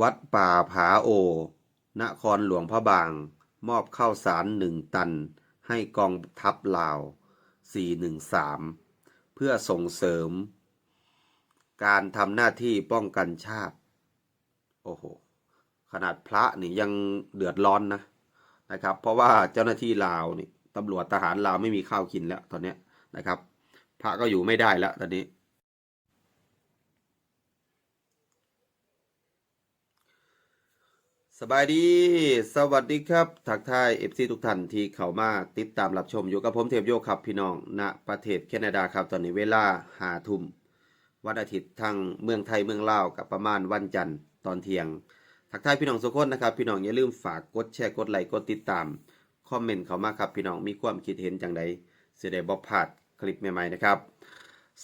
วัดป่าผาโอ นครหลวงพระบาง มอบข้าวสารหนึ่งตัน ให้กองทัพลาว 413 เพื่อส่งเสริม การทำหน้าที่ป้องกันชาติ โอ้โห ขนาดพระนี่ยังเดือดร้อนนะนะครับ เพราะว่าเจ้าหน้าที่ลาวนี่ตำรวจทหารลาวไม่มีข้าวกินแล้วตอนนี้นะครับ พระก็อยู่ไม่ได้แล้วตอนนี้ สบายดี สวัสดีครับ ทักทายเอฟซีทุกท่านที่เข้ามาติดตามรับชมอยู่กับผมเทพโยครับพี่น้องณประเทศแคนาดาครับตอนนี้เวลาหาทุ่มวันอาทิตย์ทางเมืองไทยเมืองลาวกับประมาณวันจันทร์ตอนเที่ยง ทักทายพี่น้องทุกคนนะครับ พี่น้องอย่าลืมฝากกดแชร์กดไลค์กดติดตามคอมเมนต์เข้ามาครับพี่น้องมีความคิดเห็นจังใดเสียดายบอกพลาดคลิปใหม่ๆนะครับ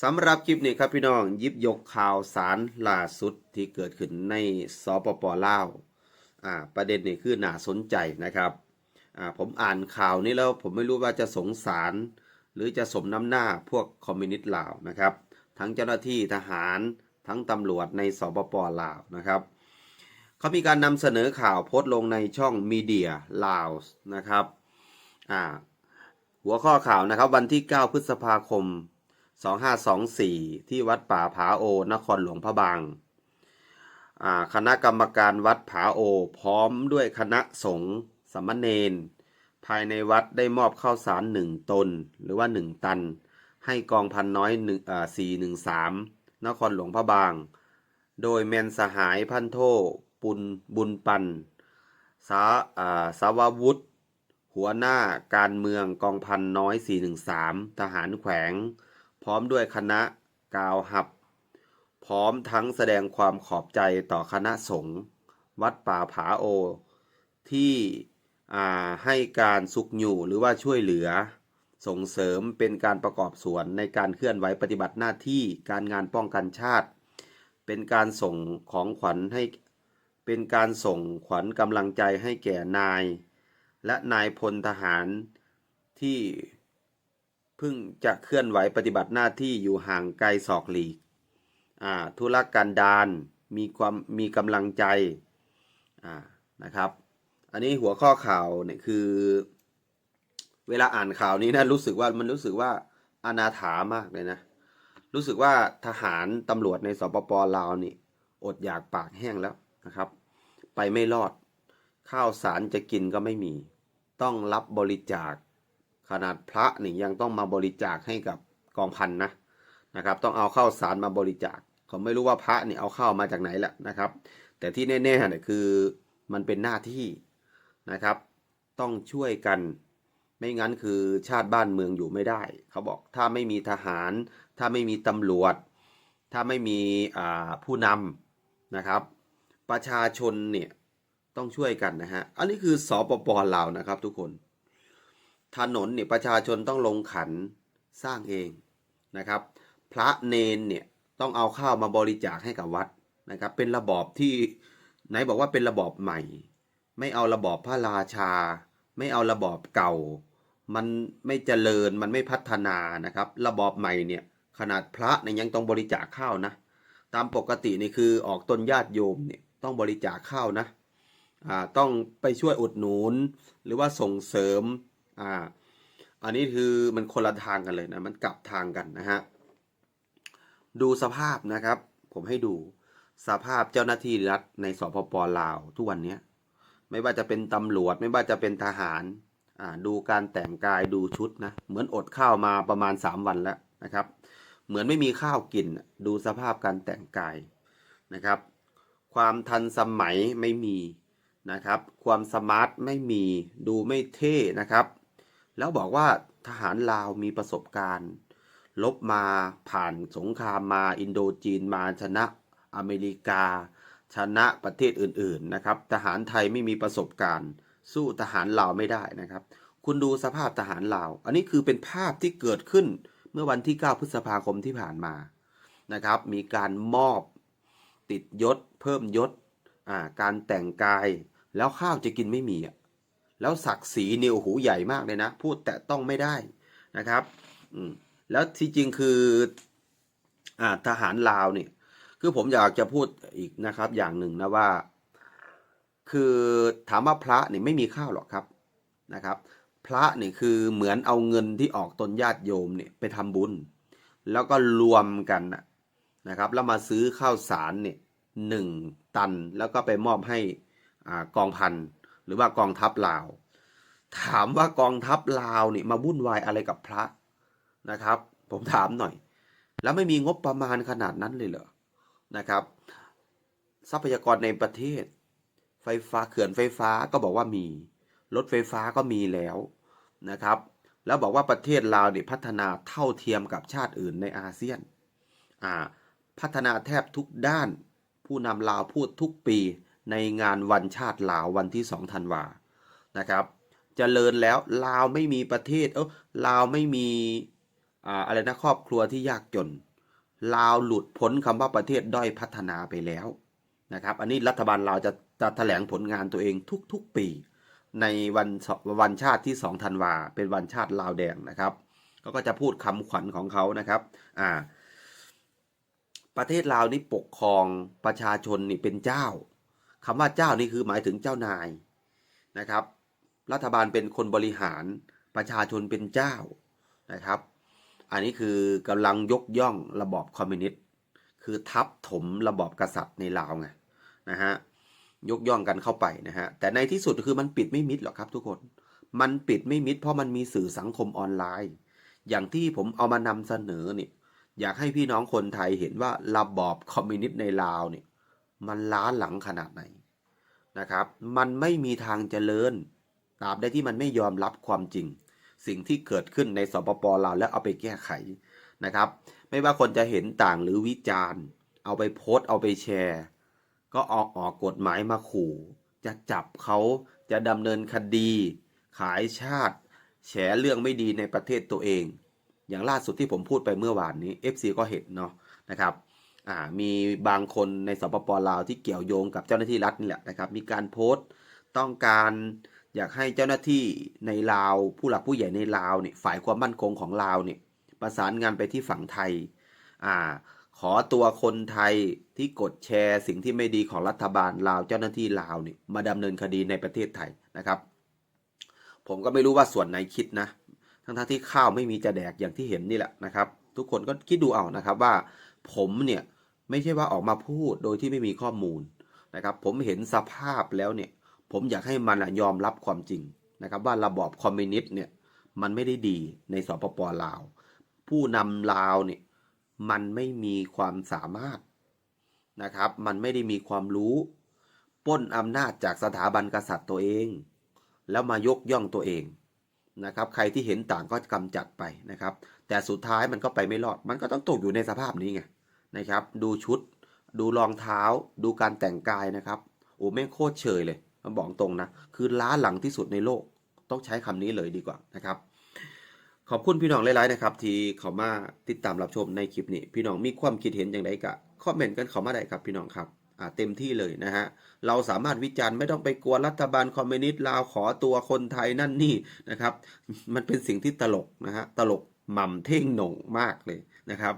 สำหรับคลิปนี้ครับพี่น้องยิบยกข่าวสารล่าสุดที่เกิดขึ้นในสปปลาว อ่าประเด็นนี่คือน่าสนใจนะครับอ่าผมอ่านข่าวนี้แล้วผมไม่รู้ว่าจะสงสาร หรือจะสมน้ำหน้าพวกคอมมิวนิสต์ลาวนะครับ ทั้งเจ้าหน้าที่ทหารทั้งตำรวจในสปปลาวนะครับเขามีการนำเสนอข่าวโพสต์ลงในช่องมีเดียลาวนะครับอ่าหัวข้อข่าวนะครับวันที่ 9 พฤษภาคม 2524 ที่วัดป่าผาโอนครหลวงพระบาง คณะกรรมการวัดผาโอ พร้อมด้วยคณะสงฆ์สามเณรภายในวัดได้มอบข้าวสารหนึ่งตน หรือว่าหนึ่งตัน ให้กองพันน้อยหนึ่งสี่หนึ่งสามนครหลวงพระบาง โดยแมนสหายพันโทปุนบุญปันสาาสาววุฒิหัวหน้าการเมืองกองพันน้อย 413 ทหารแขวง พร้อมด้วยคณะกาวหับ พร้อมทั้งแสดงความขอบใจต่อคณะสงฆ์วัดป่าผาโอ ที่ให้การสุกอยู่หรือว่าช่วยเหลือ ส่งเสริมเป็นการประกอบส่วนในการเคลื่อนไหวปฏิบัติหน้าที่การงานป้องกันชาติ เป็นการส่งของขวัญให้เป็นการส่งขวัญกำลังใจให้แก่นาย และนายพลทหารที่เพิ่งจะเคลื่อนไหวปฏิบัติหน้าที่อยู่ห่างไกลศอกหลีก ธุรกันดารมีความมีกำลังใจอ่านะครับ อันนี้หัวข้อข่าวเนี่ยคือ เวลาอ่านข่าวนี้นะรู้สึกว่ามันรู้สึกว่าอนาถามากเลยนะ รู้สึกว่าทหารตำรวจในสปปลาวนี่ อดอยากปากแห้งแล้วนะครับ ไปไม่รอด ข้าวสารจะกินก็ไม่มี ต้องรับบริจาค ขนาดพระนี่ยังต้องมาบริจาคให้กับกองพันนะนะครับ ต้องเอาข้าวสารมาบริจาค เขาไม่รู้ว่าพระนี่เอาข้าวมาจากไหนแหละนะครับ แต่ที่แน่ๆเนี่ยคือมันเป็นหน้าที่นะครับ ต้องช่วยกัน ไม่งั้นคือชาติบ้านเมืองอยู่ไม่ได้ เขาบอกถ้าไม่มีทหาร ถ้าไม่มีตำรวจ ถ้าไม่มีผู้นำนะครับ ประชาชนเนี่ยต้องช่วยกันนะฮะ อันนี้คือสปปลาวนะครับทุกคน ถนนเนี่ยประชาชนต้องลงขันสร้างเองนะครับ พระเนนเนี่ย ต้องเอาข้าวมาบริจาคให้กับวัดนะครับ เป็นระบอบที่ไหนบอกว่าเป็นระบอบใหม่ ไม่เอาระบอบพระราชา ไม่เอาระบอบเก่า มันไม่เจริญมันไม่พัฒนานะครับ ระบอบใหม่เนี่ยขนาดพระเนี่ยยังต้องบริจาคข้าวนะ ตามปกตินี่คือออกตนญาติโยมเนี่ยต้องบริจาคข้าวนะอ่าต้องไปช่วยอุดหนุนหรือว่าส่งเสริมอ่าอันนี้คือมันคนละทางกันเลยนะ มันกลับทางกันนะฮะ ดูสภาพนะครับ ผมให้ดูสภาพเจ้าหน้าที่รัฐในสปปลาว ทุกวันเนี้ยไม่ว่าจะเป็นตำรวจ ไม่ว่าจะเป็นทหารอ่าดูการแต่งกายดูชุดนะเหมือนอดข้าวมาประมาณ 3 วันแล้วนะครับ เหมือนไม่มีข้าวกินดูสภาพการแต่งกายนะครับ ความทันสมัยไม่มีนะครับ ความสมาร์ทไม่มีดูไม่เท่นะครับ แล้วบอกว่าทหารลาวมีประสบการณ์ ลบมาผ่านสงครามมาอินโดจีนมาชนะอเมริกา ชนะประเทศอื่นๆนะครับ ทหารไทยไม่มีประสบการณ์ สู้ทหารลาวไม่ได้นะครับ คุณดูสภาพทหารลาว อันนี้คือเป็นภาพที่เกิดขึ้นเมื่อวันที่ 9 พฤษภาคมที่ผ่านมานะครับ มีการมอบติดยศ เพิ่มยศการแต่งกายแล้วข้าวจะกินไม่มีอะแล้วศักดิ์ศรีเนี่ยโอ้โหใหญ่มากเลยนะ พูดแต่ต้องไม่ได้นะครับ อืม แล้วที่จริงคืออ่าทหารลาวเนี่ยคือผมอยากจะพูดอีกนะครับ อย่างหนึ่งนะว่า คือถามว่าพระนี่ไม่มีข้าวหรอกครับนะครับ พระนี่คือเหมือนเอาเงินที่ออกตนญาติโยมเนี่ยไปทำบุญ แล้วก็รวมกันนะครับ แล้วมาซื้อข้าวสารเนี่ยหนึ่งตันแล้วก็ไปมอบให้อ่ากองพันหรือว่ากองทัพลาว ถามว่ากองทัพลาวนี่มาวุ่นวายอะไรกับพระ นะครับ ผมถามหน่อย แล้วไม่มีงบประมาณขนาดนั้นเลยเหรอนะครับ ทรัพยากรในประเทศ ไฟฟ้าเขื่อนไฟฟ้าก็บอกว่ามี รถไฟฟ้าก็มีแล้วนะครับ แล้วบอกว่าประเทศลาวเนี่ยพัฒนาเท่าเทียมกับชาติอื่นในอาเซียนอ่าพัฒนาแทบทุกด้าน ผู้นำลาวพูดทุกปีในงานวันชาติลาววันที่2ธันวานะครับจเจริญแล้วลาวไม่มีประเทศเออลาวไม่มี อะไรนะครอบครัวที่ยากจน ลาวหลุดพ้นคำว่าประเทศด้อยพัฒนาไปแล้วนะครับ อันนี้รัฐบาลลาวจะจะแถลงผลงานตัวเองทุกๆปี ในวันวันชาติที่2ธันวาเป็นวันชาติลาวแดงนะครับเขาก็จะพูดคำขวัญของเขานะครับอ่าประเทศลาวนี่ปกครองประชาชนนี่เป็นเจ้าคำว่าเจ้านี่คือหมายถึงเจ้านายนะครับ รัฐบาลเป็นคนบริหารประชาชนเป็นเจ้านะครับ อันนี้คือกำลังยกย่องระบอบคอมมิวนิสต์คือทับถมระบอบกษัตริย์ในลาวไงนะฮะยกย่องกันเข้าไปนะฮะแต่ในที่สุดคือมันปิดไม่มิดหรอกครับทุกคน มันปิดไม่มิด เพราะมันมีสื่อสังคมออนไลน์ อย่างที่ผมเอามานำเสนอเนี่ยอยากให้พี่น้องคนไทยเห็นว่าระบอบคอมมิวนิสต์ในลาวเนี่ยมันล้าหลังขนาดไหนนะครับ มันไม่มีทางเจริญตราบใดที่มันไม่ยอมรับความจริง สิ่งที่เกิดขึ้นในสปปลาวแล้วเอาไปแก้ไขนะครับ ไม่ว่าคนจะเห็นต่างหรือวิจารณ์ เอาไปโพสต์เอาไปแชร์ ก็ออกออกกฎหมายมาขู่ จะจับเขาจะดำเนินคดี ขายชาติ แฉเรื่องไม่ดีในประเทศตัวเอง อย่างล่าสุดที่ผมพูดไปเมื่อวานนี้ FC ก็เห็นเนาะนะครับมีบางคนในสปปลาวที่เกี่ยวโยงกับเจ้าหน้าที่รัฐนี่แหละนะครับ มีการโพสต์ต้องการ อยากให้เจ้าหน้าที่ในลาว ผู้หลักผู้ใหญ่ในลาวเนี่ยฝ่ายความมั่นคงของลาวเนี่ยประสานงานไปที่ฝั่งไทยอ่าขอตัวคนไทยที่กดแชร์สิ่งที่ไม่ดีของรัฐบาลลาวเจ้าหน้าที่ลาวเนี่ยมาดำเนินคดีในประเทศไทยนะครับ ผมก็ไม่รู้ว่าส่วนไหนคิดนะ ทั้งๆที่ข้าวไม่มีจะแดกอย่างที่เห็นนี่แหละนะครับ ทุกคนก็คิดดูเอานะครับว่า ผมเนี่ยไม่ใช่ว่าออกมาพูดโดยที่ไม่มีข้อมูลนะครับ ผมเห็นสภาพแล้วเนี่ย ผมอยากให้มันอะยอมรับความจริงนะครับว่าระบอบคอมมิวนิสต์เนี่ยมันไม่ได้ดีในสปปลาว ผู้นำลาวเนี่ยมันไม่มีความสามารถนะครับ มันไม่ได้มีความรู้ปล้นอำนาจจากสถาบันกษัตริย์ตัวเอง แล้วมายกย่องตัวเองนะครับ ใครที่เห็นต่างก็กำจัดไปนะครับ แต่สุดท้ายมันก็ไปไม่รอด มันก็ต้องตกอยู่ในสภาพนี้ไงนะครับ ดูชุด ดูรองเท้า ดูการแต่งกายนะครับ โอ้แม่งโคตรเฉยเลย บอกตรงนะ คือล้าหลังที่สุดในโลก ต้องใช้คำนี้เลยดีกว่านะครับ ขอบคุณพี่น้องหลายๆนะครับ ที่เขามาติดตามรับชมในคลิปนี้ พี่น้องมีความคิดเห็นอย่างไรกะคอมเมนต์กันเขามาได้ครับพี่น้องครับอ่าเต็มที่เลยนะฮะ เราสามารถวิจารณ์ไม่ต้องไปกลัวรัฐบาลคอมมิวนิสต์ลาวขอตัวคนไทยนั่นนี่นะครับ มันเป็นสิ่งที่ตลกนะฮะ ตลกหม่ำเท่งหน่งมากเลยนะครับ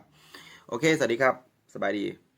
โอเค สวัสดีครับ สบายดี